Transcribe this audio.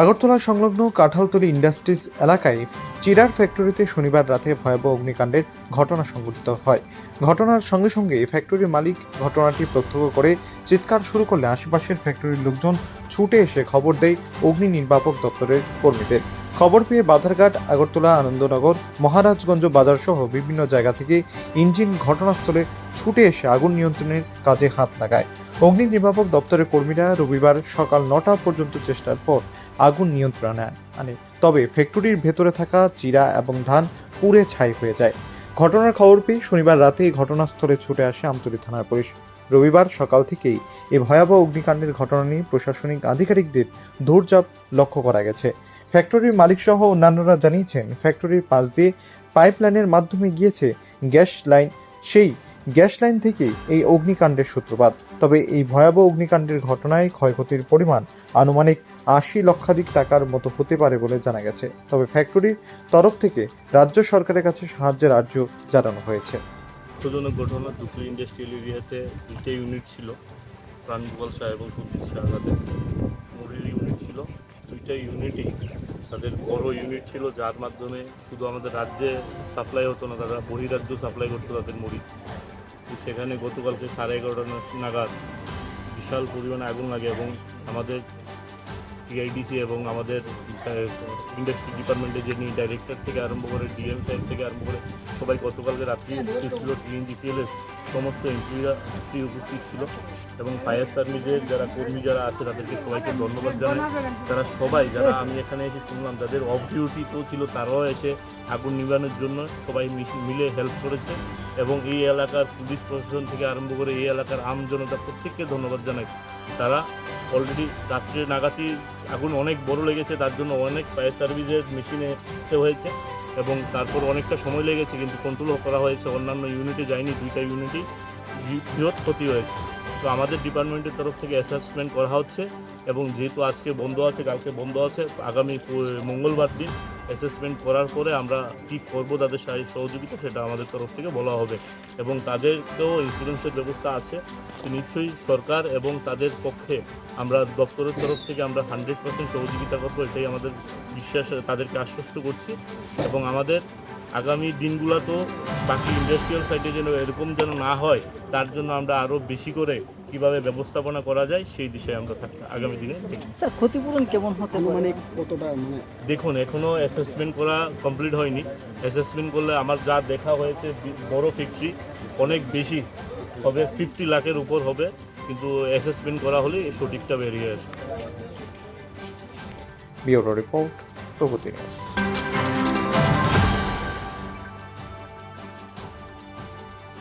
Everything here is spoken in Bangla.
আগরতলা সংলগ্ন কাঁঠালতলি ইন্ডাস্ট্রিজ এলাকায় চিরার ফ্যাক্টরিতে শনিবার রাতে ভয়াবহ অগ্নিকাণ্ডের ঘটনা সংঘটিত হয়। ঘটনার সঙ্গে সঙ্গে ফ্যাক্টরির মালিক ঘটনাটি প্রত্যক্ষ করে চিৎকার শুরু করলে আশেপাশের ফ্যাক্টরির লোকজন ছুটে এসে খবর দেয় অগ্নি নির্বাপক দপ্তরের কর্মীদের। খবর পেয়ে বাধারঘাট আগরতলা, আনন্দনগর, মহারাজগঞ্জ বাজার সহ বিভিন্ন জায়গা থেকে ইঞ্জিন ঘটনাস্থলে ছুটে এসে আগুন নিয়ন্ত্রণের কাজে হাত লাগায়। অগ্নি নির্বাপক দপ্তরের কর্মীরা রবিবার সকাল নটা পর্যন্ত চেষ্টার পর আগুন নিয়ন্ত্রণে আনে। তবে ফ্যাক্টরির ভেতরে থাকা চিরা এবং ধান পুড়ে ছাই হয়ে যায়। ঘটনার খবর পেয়ে শনিবার রাতে ঘটনাস্থলে ছুটে আসে আমতলী থানার পুলিশ। রবিবার সকাল থেকেই এই ভয়াবহ অগ্নিকাণ্ডের ঘটনা নিয়ে প্রশাসনিক আধিকারিকদের দৌড়চাপ লক্ষ্য করা গেছে। ফ্যাক্টরির মালিকসহ অন্যান্যরা জানিয়েছেন, ফ্যাক্টরির পাশ দিয়ে পাইপলাইনের মাধ্যমে গিয়েছে গ্যাস লাইন, সেই গ্যাস লাইন থেকেই এই অগ্নিকাণ্ডের সূত্রপাত। তবে এই ভয়াবহ অগ্নিকাণ্ডের ঘটনায় ক্ষয়ক্ষতির পরিমাণ আনুমানিক আশি লক্ষাধিক টাকার মতো হতে পারে বলে জানা গেছে। তবে ফ্যাক্টরির তরফ থেকে রাজ্য সরকারের কাছে সাহায্যের আর্য জানানো হয়েছে। দুঃখজনক ঘটনা দুকলি ইন্ডাস্ট্রিয়াল এরিয়াতে দুইটা ইউনিট ছিল প্রাণগোপাল শাহ এবং শাহ তাদের মুড়ির ইউনিট ছিল। দুইটা ইউনিটই তাদের বড় ইউনিট ছিল, যার মাধ্যমে শুধু আমাদের রাজ্যে সাপ্লাই হতো না, তারা বহিরাজ্য সাপ্লাই করতো তাদের তো সেখানে গতকালকে সাড়ে এগারোটা নাগাদ বিশাল পরিমাণে আগুন লাগে এবং আমাদের টিআইডিসি এবং আমাদের ইন্ডাস্ট্রি ডিপার্টমেন্টের যিনি ডাইরেক্টর থেকে আরম্ভ করে ডিএম সাহেব থেকে আরম্ভ করে সবাই গতকালকে রাত্রি উপস্থিত ছিল টিএনজিসিএল সমস্ত এমপ্লয়িরা উপস্থিত ছিল এবং ফায়ার সার্ভিসের যারা কর্মী যারা আছে, তাদেরকে সবাইকে ধন্যবাদ জানাই। তারা সবাই, যারা আমি এখানে এসে শুনলাম যাদের অফ ডিউটি তো ছিল, তারাও এসে আগুন নিবানোর জন্য সবাই মিলে হেল্প করেছে এবং এই এলাকার পুলিশ প্রশাসন থেকে আরম্ভ করে এই এলাকার আম জনতা প্রত্যেককে ধন্যবাদ জানাই। তারা অলরেডি রাত্রে নাগাতি আগুন অনেক বড় লেগেছে, তার জন্য অনেক ফায়ার সার্ভিসের মেশিনে হয়েছে। এবং তারপর অনেকটা সময় লেগেছে, কিন্তু কন্ট্রোল করা হয়েছে। অন্যান্য ইউনিটে যায়নি, দুইটা ইউনিটই বৃহৎ ক্ষতি হয়েছে। তো আমাদের ডিপার্টমেন্টের তরফ থেকে অ্যাসেসমেন্ট করা হচ্ছে এবং যেহেতু আজকে বন্ধ আছে, কালকে বন্ধ আছে, আগামী মঙ্গলবার দিন অ্যাসেসমেন্ট করার পরে আমরা কী করব তাদের সাহায্য সহযোগিতা, সেটা আমাদের তরফ থেকে বলা হবে। এবং তাদেরকেও ইন্স্যুরেন্সের ব্যবস্থা আছে। নিশ্চয়ই সরকার এবং তাদের পক্ষে আমরা দপ্তরের তরফ থেকে আমরা হান্ড্রেড পার্সেন্ট সহযোগিতা করব, এটাই আমাদের বিশ্বাস, তাদেরকে আশ্বস্ত করছি। এবং আমাদের আগামী দিনগুলোতেও বাকি ইন্ডাস্ট্রিয়াল সাইটে যেন এরকম যেন না হয়, তার জন্য আমরা আরও বেশি করে কীভাবে ব্যবস্থাপনা করা যায় সেই দিশায় আমরা থাকি আগামী দিনে স্যার ক্ষতিপূরণ কেমন হতে মানে কতটা মানে দেখুন এখনও অ্যাসেসমেন্ট করা কমপ্লিট হয়নি। অ্যাসেসমেন্ট করলে আমার যা দেখা হয়েছে বড় ফ্যাক্টরি অনেক বেশি হবে ফিফটি লাখের উপর হবে। কিন্তু অ্যাসেসমেন্ট করা হলে সঠিকটা বেরিয়ে আসে ব্যুরো রিপোর্ট প্রগতি নিউজ।